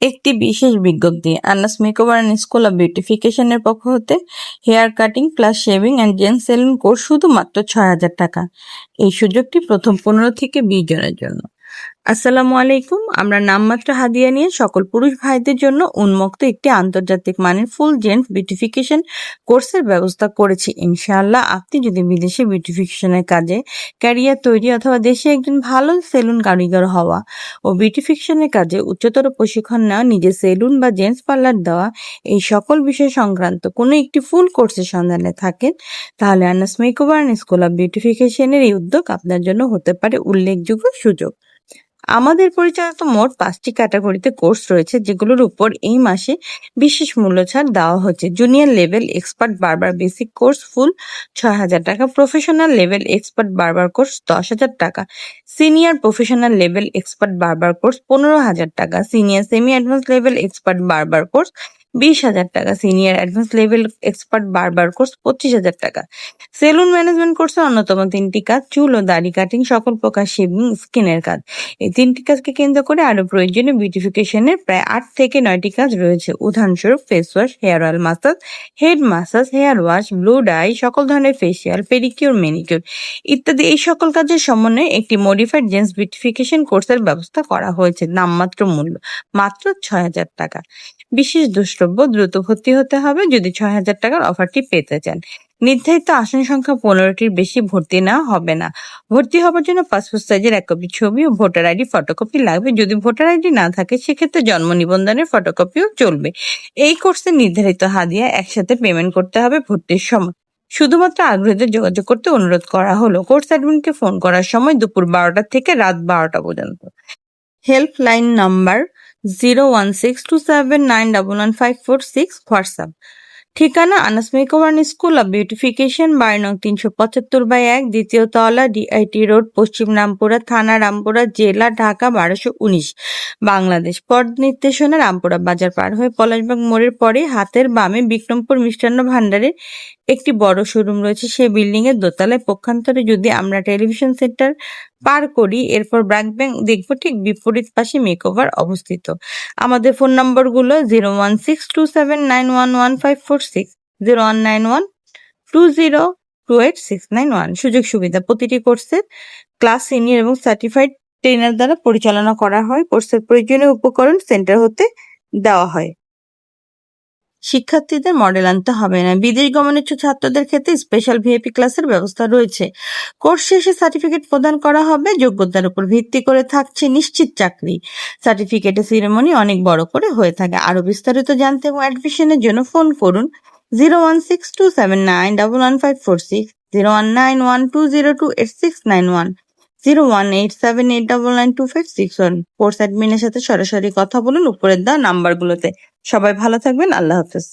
একটি বিশেষ বিজ্ঞপ্তি Anas makeover and school of বিউটিফিকেশনের পক্ষ হতে hair cutting plus shaving and gents salon course শুধুমাত্র ছয় হাজার টাকা। এই সুযোগটি প্রথম পনেরো থেকে বিশ জনের জন্য। আসসালামু আলাইকুম। আমরা নামমাত্র হাদিয়া নিয়ে সকল পুরুষ ভাইদের জন্য উন্মুক্ত একটি আন্তর্জাতিক মানের ফুল জেন্টস বিউটিফিকেশন কোর্সের ব্যবস্থা করেছি। ইনশাআল্লাহ আপনি যদি বিদেশে বিউটিফিকেশনের কাজে ক্যারিয়ার তৈরি অথবা দেশে একজন ভালো সেলুন কারিগর হওয়া ও বিউটিফিকেশনের কাজে উচ্চতর প্রশিক্ষণ নেওয়া, নিজের সেলুন বা জেন্টস পার্লার দেওয়া, এই সকল বিষয় সংক্রান্ত কোনো একটি ফুল কোর্সের সন্ধানে থাকেন, তাহলে আনাস মেকওভার স্কুল অফ বিউটিফিকেশনের এই উদ্যোগ আপনার জন্য হতে পারে উল্লেখযোগ্য সুযোগ। আমাদের পরিচালিত মোট পাঁচটি ক্যাটাগরিতে কোর্স রয়েছে, যেগুলোর উপর এই মাসে বিশেষ মূল্য ছাড় দেওয়া হচ্ছে। Junior level expert barber basic course full ছয় হাজার টাকা professional level expert barber course দশ হাজার টাকা senior professional level expert barber course পনেরো হাজার টাকা senior semi advance level expert barber course বিশ হাজার টাকা। Senior advance level expert barber course পঁচিশ হাজার টাকা। সেলুন ম্যানেজমেন্ট কোর্সের অন্যতম তিনটি কাজ চুল ও দাড়ি কাটিং সকল প্রকার শেভিং স্কিনের কাজ। এই তিনটি কাজকে কেন্দ্র করে আরও প্রয়োজনীয় বিউটিফিকেশনের প্রায় আট থেকে নয়টি কাজ রয়েছে। উদাহরণস্বরূপ face wash hair oil massage head massage hair wash blue dye সকল ধরনের ফেসিয়াল পেডিকিউর মেনিকিউর ইত্যাদি। এই সকল কাজের সমন্বয়ে একটি মডিফাইড জেন্টস বিউটিফিকেশন কোর্সের ব্যবস্থা করা হয়েছে। নামমাত্র মূল্য মাত্র ছয় হাজার টাকা। বিশেষ দ্রষ্টব্য দ্রুত ভর্তি হতে হবে যদি ছয় হাজার টাকার অফারটি পেতে চান। নির্ধারিত আসন সংখ্যা পনেরোটির বেশি ভর্তি না হবে না। ভর্তি হবার জন্য পাসপোর্ট সাইজের এক কপি ছবি ও ভোটার আইডি ফটোকপি লাগবে। যদি ভোটার আইডি না থাকে, সেক্ষেত্রে জন্ম নিবন্ধনের ফটোকপিও চলবে। এই কোর্সে নির্ধারিত হাদিয়া একসাথে পেমেন্ট করতে হবে ভর্তির সময়। শুধুমাত্র আগ্রহীদের যোগাযোগ করতে অনুরোধ করা হলো। কোর্স অ্যাডমিনকে ফোন করার সময় দুপুর বারোটা থেকে রাত বারোটা পর্যন্ত। Helpline number zero one six two seven nine double one five four six WhatsApp ঠিকানা Anas makeover school of beautification বাড়ি নং তিনশো পঁচাত্তর বাই এক, দ্বিতীয় তলা ডিআইটি রোড, পশ্চিম রামপুরা, থানা রামপুরা, জেলা ঢাকা বারোশো উনিশ। বাংলাদেশ পদ নির্দেশনা, রামপুরা বাজার পার হয়ে পলাশবাগ মোড়ের পরে হাতের বামে বিক্রমপুর মিষ্টান্ন ভান্ডারের একটি বড় শোরুম রয়েছে। সেই বিল্ডিং এর দোতলায় পক্ষান্তরে যদি আমরা টেলিভিশন সেন্টার পার করি, এরপর ব্র্যাক ব্যাংক দেখব ঠিক বিপরীত পাশে মেকওভার অবস্থিত। আমাদের phone নম্বরগুলো zero one six two seven nine one one five four six zero one nine one two zero two eight six nine one সুযোগ সুবিধা, প্রতিটি কোর্সের ক্লাস সিনিয়র এবং সার্টিফাইড ট্রেনার দ্বারা পরিচালনা করা হয়। কোর্সের প্রয়োজনীয় উপকরণ সেন্টার হতে দেওয়া হয়। শিক্ষার্থীদের মডেল আনতে হবে না। বিদেশ গমনিচ্ছু ছাত্রদের ক্ষেত্রে স্পেশাল ভিএপি ক্লাসের ব্যবস্থা রয়েছে। কোর্স শেষে সার্টিফিকেট প্রদান করা হবে, যোগ্যতার উপর ভিত্তি করে থাকছে নিশ্চিত চাকরি। সার্টিফিকেটের সিরেমনি অনেক বড় করে হয়ে থাকে। আরও বিস্তারিত জানতে এবং অ্যাডমিশনের জন্য ফোন করুন zero one six two seven nine double one five four six zero one nine one two zero two eight six nine one zero one eight seven eight double nine two five six one course অ্যাডমিনের সাথে সরাসরি কথা বলুন উপরের দেওয়া নাম্বারগুলোতে। সবাই ভালো থাকবেন, আল্লাহ হাফেজ।